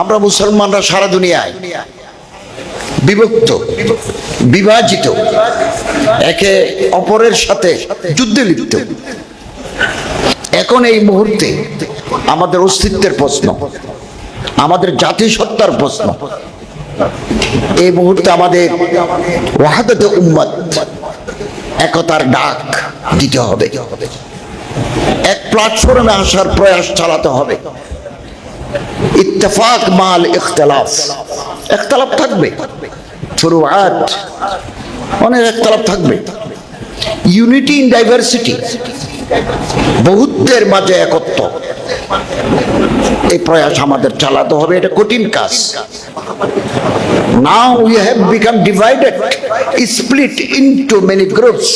আমরা মুসলমানরা সারা দুনিয়ায় বিভক্ত, বিভাজিত, একে অপরের সাথে যুদ্ধে লিপ্ত। এখন এই মুহূর্তে আমাদের অস্তিত্বের প্রশ্ন, আমাদের জাতিসত্তার প্রশ্ন। এই মুহূর্তে আমাদের উম্মত একতার ডাক দিতে হবে। এক প্ল্যাটফর্মে আসার প্রয়াস চালাতে হবে। ইত্তেফাক মাল ইখতলাফ। ইখতলাফ থাকবে। ফুরুআত, অনেক ইখতলাফ থাকবে। ইউনিটি ইন ডাইভার্সিটি, বহুত্বের মাঝে একত্ব। এই প্রয়াস আমাদের চালাতে হবে, এটা কঠিন কাজ। নাও we have become divided, split into many groups.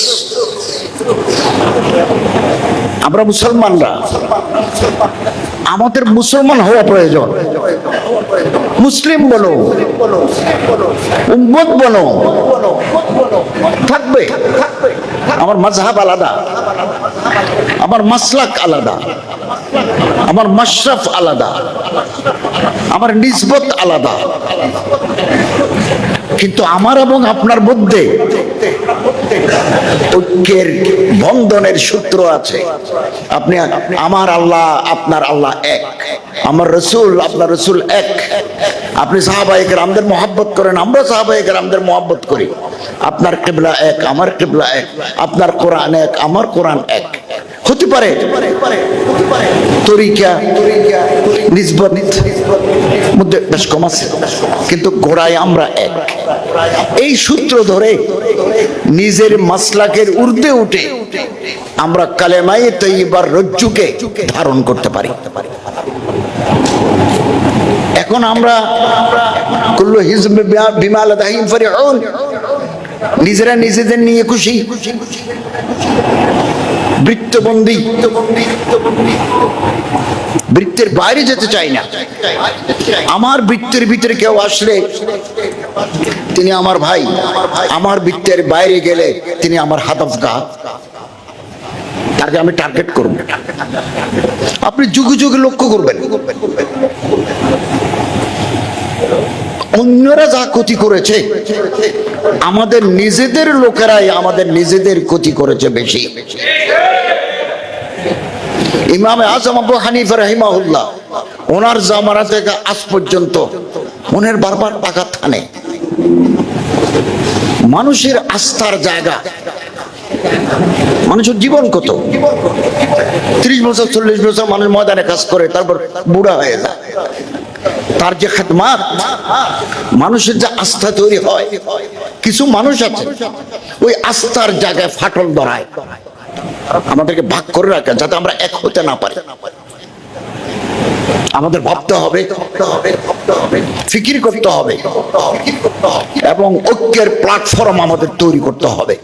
আমরা মুসলমানরা আমাদের মুসলমান হওয়া প্রয়োজন মুসলিম বলো উম্মত বলো থাকবে। আমার মাঝহাব আলাদা। আমার মাসলাক আলাদা। আমার মাশরাফ আলাদা। আমার নিসবত আলাদা। কিন্তু আমার এবং আপনার মধ্যে ঐক্যের বন্ধনের সূত্র আছে। আপনি আমার আল্লাহ, আপনার আল্লাহ এক। আমার রসুল, আপনার রসুল এক। আপনি সাহাবাহিক রামদের মহাব্বত করেন, আমরা সাহাবাহিক রামদের মহাব্বত করি। আপনার কেবলা এক, আমার কেবলা এক, আপনার কোরআন এক, আমার কোরআন এক। হতে পারে তরিকা নিসবত মধ্যে বেশ কম আছে, কিন্তু গোড়ায় আমরা এক। এই সূত্র ধরে নিজের মাসলাকের ঊর্ধ্বে উঠে আমরা কালেমাই তৈবার রজ্জুকে ধারণ করতে পারি। এখন আমরা কুল্লু হিজব বিমাল দাহিম নিজেরা নিজেদের নিয়ে খুশি। বৃত্তের বাইরে যেতে চাই না। আমার বৃত্তের ভিতরে কেউ আসলে তিনি আমার ভাই। আমার বৃত্তের বাইরে গেলে তিনি আমার হাতফ গা তাকে আমি টার্গেট করব। আপনি যুগে যুগে লক্ষ্য করবেন। অন্যরা যা ক্ষতি করেছে, আমাদের নিজেদের লোকেরাই আমাদের নিজেদের ক্ষতি করেছে বেশি। ইমামে আজম আবু হানিফা রহিমাহুল্লাহ, ওনার জামানা থেকে আজ পর্যন্ত মনের বারবার টাকা থানে মানুষের আস্থার জায়গা, মানুষের জীবন কত? ত্রিশ বছর, চল্লিশ বছর মানুষ ময়দানে কাজ করে, তারপর বুড়া হয়ে যায়। তার যে খেদমাত, মানুষের যে আস্থা তৈরি হয়, কিছু মানুষ আছে, ওই আস্থার জায়গায় ফাটল ধরায়। আমাদেরকে ভাগ করে রাখা যাতে আমরা এক হতে না পারি। আমাদের ভাবতে হবে, ফিকির করতে হবে, এবং ঐক্যের প্ল্যাটফর্ম আমাদের তৈরি করতে হবে।